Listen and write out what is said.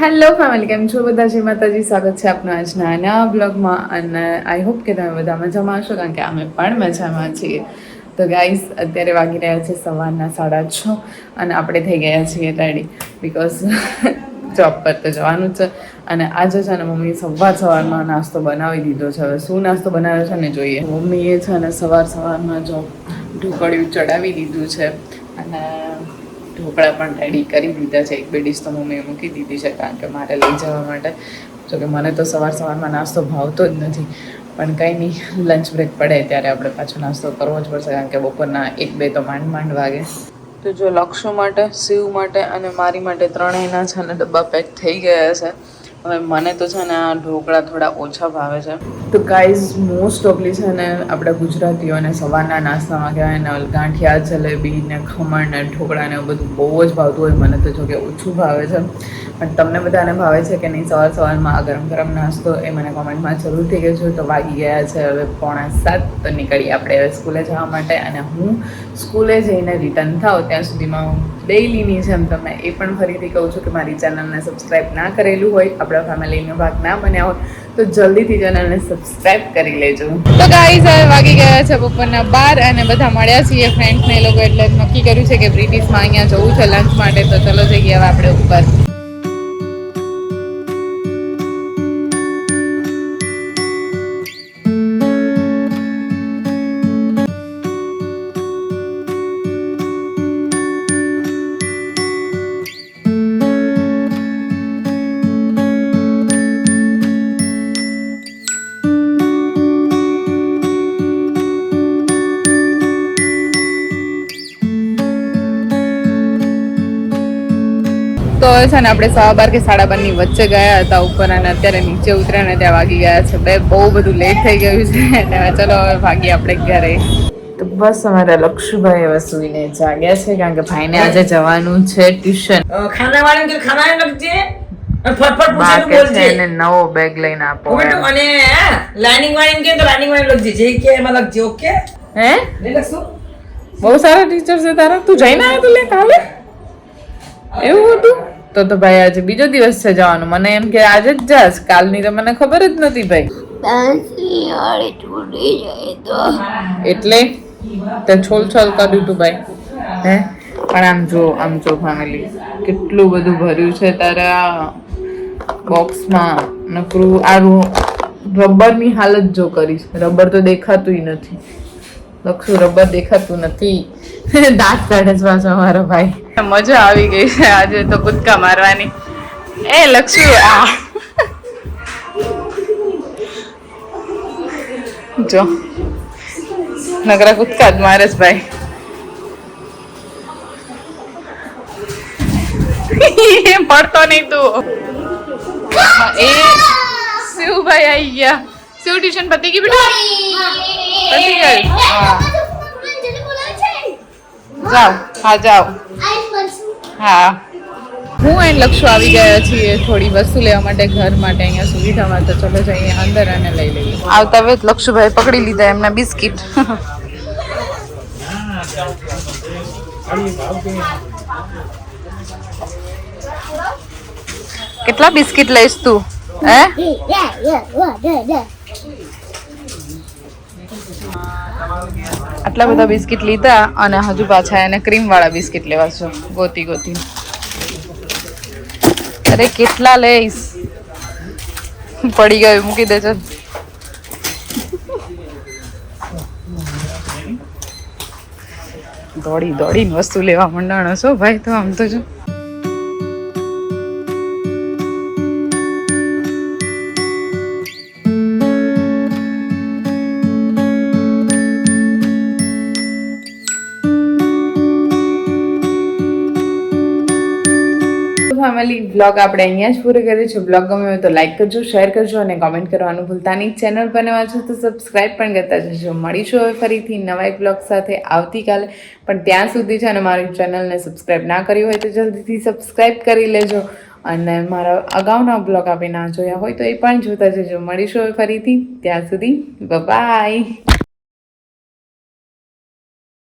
Hello family કેમ છો બધા? જય માતાજી. સ્વાગત છે આપનું આજના નવા બ્લોગમાં. અને આઈ હોપ કે તમે બધા મજામાં હશો, કારણ કે અમે પણ મજામાં છીએ. તો ગાઈસ અત્યારે વાગી રહ્યા છે સવારના સાડા છ અને આપણે થઈ ગયા છીએ રેડી બિકોઝ જોબ પર તો જવાનું છે. અને આજે છે ને મમ્મી સવાર સવારમાં નાસ્તો બનાવી દીધો છે. હવે શું નાસ્તો બનાવ્યો છે ને જોઈએ. મમ્મીએ છે ને સવાર સવારમાં જો ઢોકળિયું ચડાવી દીધું છે. અને ઢોકળા પણ રેડી કરી દીધા છે. એક બે ડીશ તો મમ્મીએ મૂકી દીધી છે, કારણ કે મારે લઈ જવા માટે. જો કે મને તો સવાર સવારમાં નાસ્તો ભાવતો જ નથી. પણ કંઈ નહીં લંચ બ્રેક પડે ત્યારે આપણે પાછો નાસ્તો કરવો જ પડશે, કારણ કે બપોરના એક બે તો માંડ માંડ વાગે. તો જો લક્ષો માટે, શિવ માટે અને મારી માટે ત્રણેયના છે ને ડબ્બા પેક થઈ ગયા છે. હવે મને તો છે ને આ ઢોકળા થોડા ઓછા ભાવે છે. તો ગાઈઝ મોસ્ટ ઓફલી છે ને આપણા ગુજરાતીઓને સવારના નાસ્તામાં કહેવાય ને ગાંઠિયા જલેબી ને ખમણ ને ઢોકળા ને એવું બધું બહુ જ ભાવતું હોય મને તો જો કે ઓછું ભાવે છે. પણ તમને બધાને ભાવે છે કે નહીં? સવાર સવારમાં આ ગરમ ગરમ નાસ્તો એ મને કોમેન્ટમાં જરૂરથી કહેજો. તો વાગી ગયા છે હવે પોણા સાત. તો નીકળી આપણે હવે સ્કૂલે જવા માટે અને હું સ્કૂલે જઈને રિટર્ન થાવ ત્યાં સુધીમાં હું ડેઈલીની જેમ તમે એ પણ ફરીથી કહું છું કે મારી ચેનલને સબસ્ક્રાઈબ ના કરેલું હોય, આપણા ફેમિલીનો ભાગ ના બન્યા હોય, તો જલ્દીથી ચેનલને સબસ્ક્રાઈબ કરી લેજો. તો ગાઈઝ હવે વાગી ગયા છે બપોરના બાર અને બધા મળ્યા છીએ ફ્રેન્ડ્સને એ લોકો એટલે નક્કી કર્યું છે કે બ્રિટિશમાં અહીંયા જવું છે લંચ માટે, તો ચલો જઈએ હવે આપણે ઉપર. તો છે ને આપણે સવા બાર કે સાડા બારની વચ્ચે ગયા હતા ઉપર અને અત્યારે નીચે ઉતર્યા ને ત્યાં વાગી ગયા છે. બે બહુ બધું લેટ થઈ ગયું છે અને ચલો હવે ભાગીએ આપણે ઘરે. તો બસ અમારા લક્ષુભાઈ હવે સુઈને જાગ્યા છે કારણ કે ભાઈને આજે જવાનું છે ટ્યુશન ખાના કે ખાનાને લખજે ફટફટ બોલજે. એને નવો બેગ લઈને આપો અને લાઇનિંગ વાળીને કે તો લાઇનિંગ વાળી લખજે. જે કે એમાં લખજે ઓકે હે? લખશું બહુ સારા ટીચર છે તારા. તું જઈને આવ્યો તું લે કાલે. એવું હતું? તો તો ભાઈ આજે બીજો દિવસ છે જવાનું. મને એમ કે આજે જ જાસ કાલની તો મને ખબર જ નથી ભાઈ. એટલે તે છોલ છોલ કર્યું તું ભાઈ. હે? પણ આમ જો આમ જો ફેમિલી કેટલું બધું ભર્યું છે તારા બોક્સમાં નકરું આ રબરની હાલત જો કરીશ. રબર તો દેખાતુંય નથી. લખશું, રબર દેખાતું નથી. દાંત કાઢે છે પાછો મારો ભાઈ. મજા આવી ગઈ છે આજે તો કૂદકા મારવાની. એ લક્ષ્મી આ. જો. નગરા કૂદકા જ મારે ભાઈ. પડતો નહીં તું. એ શિવભાઈ આવી ગયા. શિવ ટ્યુશન પતી ગઈ બેટા? પતી ગઈ હા. જાઓ હા જાઓ. હા. હું એન્ડ લક્ષુ આવી ગયા છીએ થોડી વસ્તુ લેવા માટે ઘર માટે અહીંયા સુવિધામાં તો ચલો જઈએ અંદર અને લઈ લઈએ. આવતા વેત લક્ષુભાઈ પકડી લીધા એમના બિસ્કિટ. કેટલા બિસ્કિટ લઈશ તું હે? આટલા બધા બિસ્કિટ લીધા અને હજુ પાછા એને ક્રીમ વાળા બિસ્કિટ લેવા છો, ગોતી ગોતી. અરે કેટલા લઈશ? પડી ગયું, મૂકી દેજો દોડી દોડીને વસ્તુ લેવા મંડાણો છો ભાઈ, તો આમ તો જો. ફેમિલી બ્લોગ આપણે અહીંયા જ પૂરો કર્યો છે. બ્લોગ ગમ્યો તો લાઈક કરજો શેર કરજો અને કોમેન્ટ કરવાનું ભૂલતા નહીં. ચેનલ બનવા નવા છો તો સબસ્ક્રાઈબ પણ કરતા જજો. મળીશું હવે ફરીથી નવા એક બ્લોગ સાથે આવતીકાલે. પણ ત્યાં સુધી છે અને મારી ચેનલને સબસ્ક્રાઈબ ના કરી હોય તો જલ્દીથી સબસ્ક્રાઈબ કરી લેજો. અને મારા અગાઉના બ્લોગ આપણે ના જોયા હોય તો એ પણ જોતા જજો. મળીશું હવે ફરીથી. ત્યાં સુધી બાય